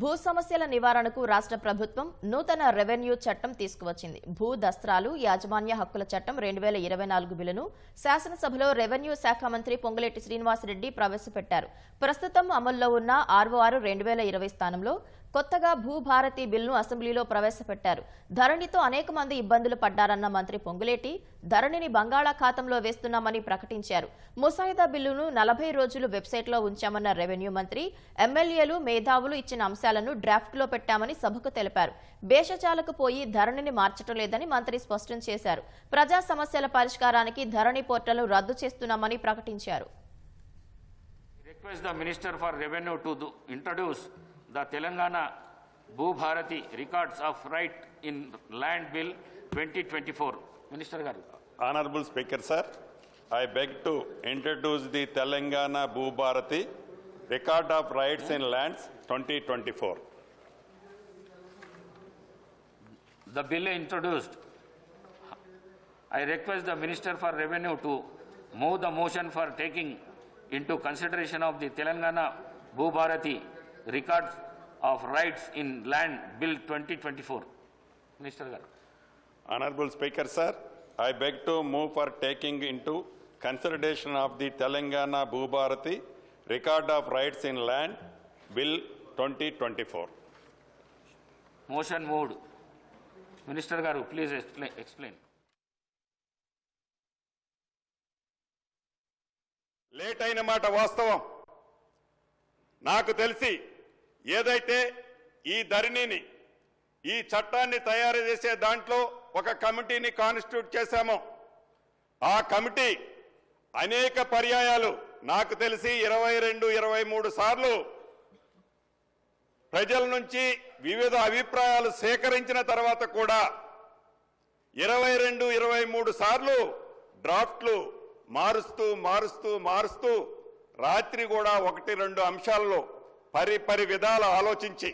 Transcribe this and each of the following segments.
భూ సమస్యల నివారణకు రాష్ట్ర ప్రభుత్వం నూతన రెవెన్యూ చట్టం తీసుకువచ్చింది. భూ దస్త్రాలు యాజమాన్య హక్కుల చట్టం రెండు వేల ఇరవై నాలుగు బిల్లును శాసనసభలో రెవెన్యూ శాఖ మంత్రి పొంగులేటి శ్రీనివాసరెడ్డి ప్రవేశపెట్టారు. ప్రస్తుతం అమల్లో ఉన్న ఆర్ఓఆర్ రెండు వేల ఇరవై స్థానంలో కొత్తగా భూభారతి బిల్లును అసెంబ్లీలో ప్రవేశపెట్టారు. ధరణితో అనేక మంది ఇబ్బందులు పడ్డారన్న మంత్రి పొంగులేటి ధరణిని బంగాళాఖాతంలో వేస్తున్నామని ప్రకటించారు. ముసాయిదా బిల్లును నలభై రోజులు వెబ్సైట్లో ఉంచామన్న రెవెన్యూ మంత్రి ఎమ్మెల్యేలు మేధావులు ఇచ్చిన అంశాలను డ్రాఫ్ట్లో పెట్టామని సభకు తెలిపారు. భేషజాలకు పోయి ధరణిని మార్చడం లేదని మంత్రి స్పష్టం చేశారు. ప్రజా సమస్యల పరిష్కారానికి ధరణి పోర్టల్ రద్దు చేస్తున్నామని ప్రకటించారు. Request the Minister for Revenue to do- introduce the Telangana Bhubharati Records of Right in Land Bill 2024. Minister garu. Honorable Speaker, sir, I beg to introduce the Telangana Bhubharati Record of Rights in Lands 2024. The bill introduced. I request the Minister for Revenue to move the motion for taking into consideration of the Telangana Bhubharati Records of Rights in Land Bill 2024. Minister garu. Honorable Speaker, sir, I beg to move for taking into consideration of the Telangana Bhubharati Record of Rights in Land Bill 2024. Motion moved. Minister garu, please explain, explain. Late అయిన మాట వాస్తవం నాకు తెలిసి ఏదైతే ఈ ధరణిని ఈ చట్టాన్ని తయారు చేసే దాంట్లో ఒక కమిటీని కాన్స్టిట్యూట్ చేశామో ఆ కమిటీ అనేక పర్యాయాలు నాకు తెలిసి ఇరవై రెండు ఇరవై మూడు సార్లు ప్రజల నుంచి వివిధ అభిప్రాయాలు సేకరించిన తర్వాత కూడా ఇరవై రెండు ఇరవై మూడు సార్లు డ్రాఫ్ట్లు మారుస్తూ మారుస్తూ మారుస్తూ రాత్రి కూడా ఒకటి రెండు అంశాల్లో పరి పరి విధాల ఆలోచించి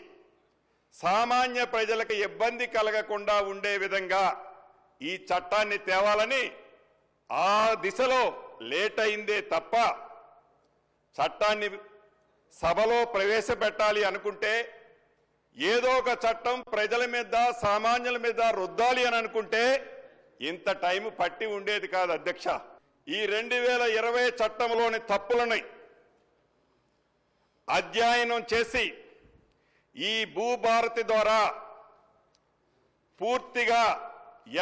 సామాన్య ప్రజలకు ఇబ్బంది కలగకుండా ఉండే విధంగా ఈ చట్టాన్ని తేవాలని ఆ దిశలో లేట్ అయిందే తప్ప చట్టాన్ని సభలో ప్రవేశపెట్టాలి అనుకుంటే ఏదో ఒక చట్టం ప్రజల మీద సామాన్యుల మీద రుద్దాలి అని అనుకుంటే ఇంత టైం పట్టి ఉండేది కాదు అధ్యక్ష. ఈ రెండు వేల ఇరవై చట్టంలోని తప్పులని అధ్యయనం చేసి ఈ భూభారతి ద్వారా పూర్తిగా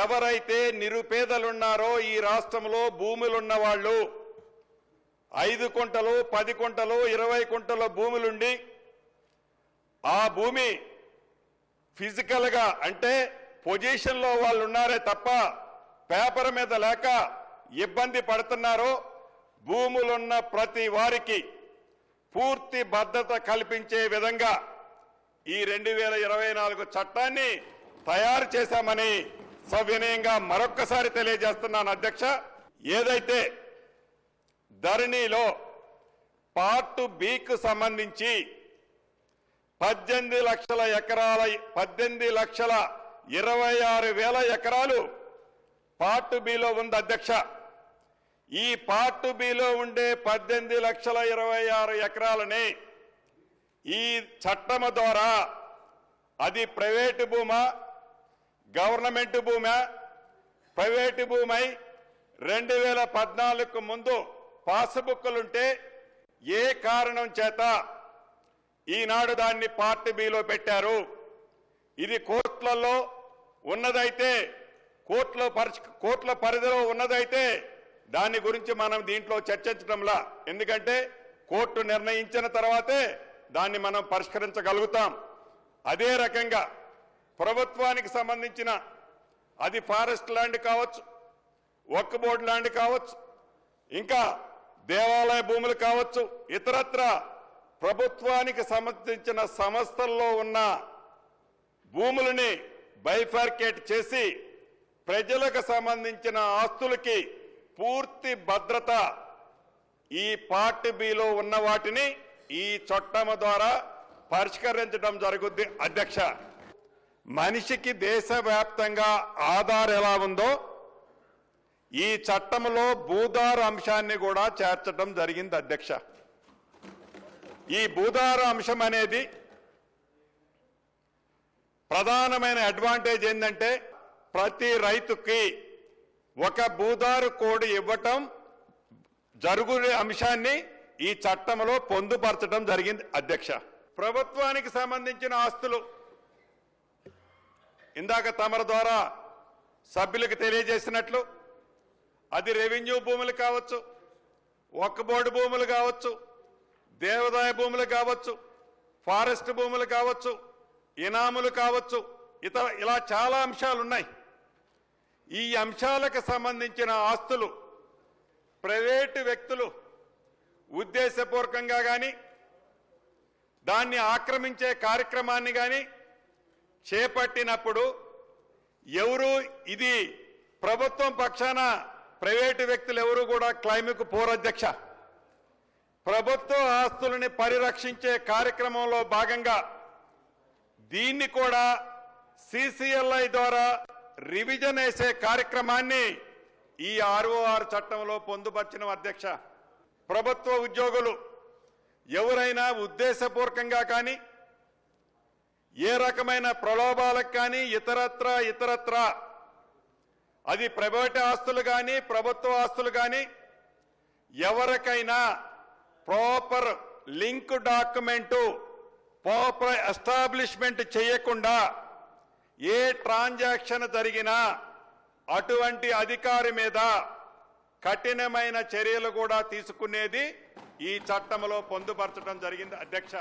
ఎవరైతే నిరుపేదలున్నారో ఈ రాష్ట్రంలో భూములున్న వాళ్ళు ఐదు కుంటలు పది కుంటలు ఇరవై కుంటల భూములుండి ఆ భూమి ఫిజికల్గా అంటే పొజిషన్లో వాళ్ళు ఉన్నారే తప్ప పేపర్ మీద లేక ఇబ్బంది పడుతున్నారో భూములున్న ప్రతి వారికి పూర్తి భద్రత కల్పించే విధంగా ఈ రెండు వేల ఇరవై నాలుగు చట్టాన్ని తయారు చేశామని సవినయంగా మరొక్కసారి తెలియజేస్తున్నాను అధ్యక్ష. ఏదైతే ధరణిలో పార్ట్ బికు సంబంధించి పద్దెనిమిది లక్షల ఎకరాల పద్దెనిమిది లక్షల ఇరవై ఆరు వేల ఎకరాలు పార్ట్ బిలో ఉంది అధ్యక్ష. ఈ పార్ట్ బిలో ఉండే పద్దెనిమిది లక్షల ఇరవై ఆరు ఎకరాలని ఈ చట్టము ద్వారా అది ప్రైవేటు భూమా గవర్నమెంట్ భూమా ప్రైవేటు భూమై రెండు వేల పద్నాలుగుకు ముందు పాస్బుక్లుంటే ఏ కారణం చేత ఈనాడు దాన్ని పార్ట్ బిలో పెట్టారు? ఇది కోర్టులలో ఉన్నదైతే కోర్టులో పరి కోర్టుల పరిధిలో ఉన్నదైతే దాని గురించి మనం దీంట్లో చర్చించడంలా. ఎందుకంటే కోర్టు నిర్ణయించిన తర్వాతే దాన్ని మనం పరిష్కరించగలుగుతాం. అదే రకంగా ప్రభుత్వానికి సంబంధించిన అది ఫారెస్ట్ ల్యాండ్ కావచ్చు వర్క్ బోర్డ్ ల్యాండ్ కావచ్చు ఇంకా దేవాలయ భూములు కావచ్చు ఇతరత్ర ప్రభుత్వానికి సంబంధించిన సంస్థల్లో ఉన్న భూములని బైఫార్కేట్ చేసి ప్రజలకు సంబంధించిన ఆస్తులకి పూర్తి భద్రత ఈ పార్ట్ బిలో ఉన్న వాటిని ఈ చట్టం ద్వారా పరిష్కరించడం జరుగుద్ది. అధ్యక్ష మనిషికి దేశవ్యాప్తంగా ఆధార్ ఎలా ఉందో ఈ చట్టంలో భూదారు అంశాన్ని కూడా చేర్చడం జరిగింది అధ్యక్ష. ఈ భూదారు అంశం అనేది ప్రధానమైన అడ్వాంటేజ్ ఏంటంటే ప్రతి రైతుకి ఒక భూదారు కోడ్ ఇవ్వటం జరుగు అంశాన్ని ఈ చట్టంలో పొందుపరచడం జరిగింది అధ్యక్ష. ప్రభుత్వానికి సంబంధించిన ఆస్తులు ఇందాక తమర ద్వారా సభ్యులకు తెలియజేసినట్లు అది రెవెన్యూ భూములు కావచ్చు ఒక్క బోర్డు భూములు కావచ్చు దేవాదాయ భూములు కావచ్చు ఫారెస్ట్ భూములు కావచ్చు ఇనాములు కావచ్చు ఇతర ఇలా చాలా అంశాలు ఉన్నాయి ఈ అంశాలకు సంబంధించిన ఆస్తులు ప్రైవేటు వ్యక్తులు ఉద్దేశపూర్వకంగా కానీ దాన్ని ఆక్రమించే కార్యక్రమాన్ని కానీ చేపట్టినప్పుడు ఎవరు ఇది ప్రభుత్వం పక్షాన ప్రైవేటు వ్యక్తులు ఎవరు కూడా క్లైమిక్ పూర్వధ్యక్ష ప్రభుత్వ ఆస్తులని పరిరక్షించే కార్యక్రమంలో భాగంగా దీన్ని కూడా సిసిఎల్ఐ ద్వారా రివిజన్ వేసే కార్యక్రమాన్ని ఈ ఆర్ఓఆర్ చట్టంలో పొందుపరిచిన అధ్యక్ష. ప్రభుత్వ ఉద్యోగులు ఎవరైనా ఉద్దేశపూర్వకంగా కానీ ఏ రకమైన ప్రలోభాలకు కానీ ఇతరత్ర ఇతరత్ర అది ప్రైవేట్ ఆస్తులు కానీ ప్రభుత్వ ఆస్తులు కానీ ఎవరికైనా proper link document proper establishment చేయకుండా ఏ ట్రాన్సాక్షన్ జరిగినా అటువంటి అధికారి మీద కఠినమైన చర్యలు కూడా తీసుకునేది ఈ చట్టంలో పొందుపరచడం జరిగింది. అధ్యక్ష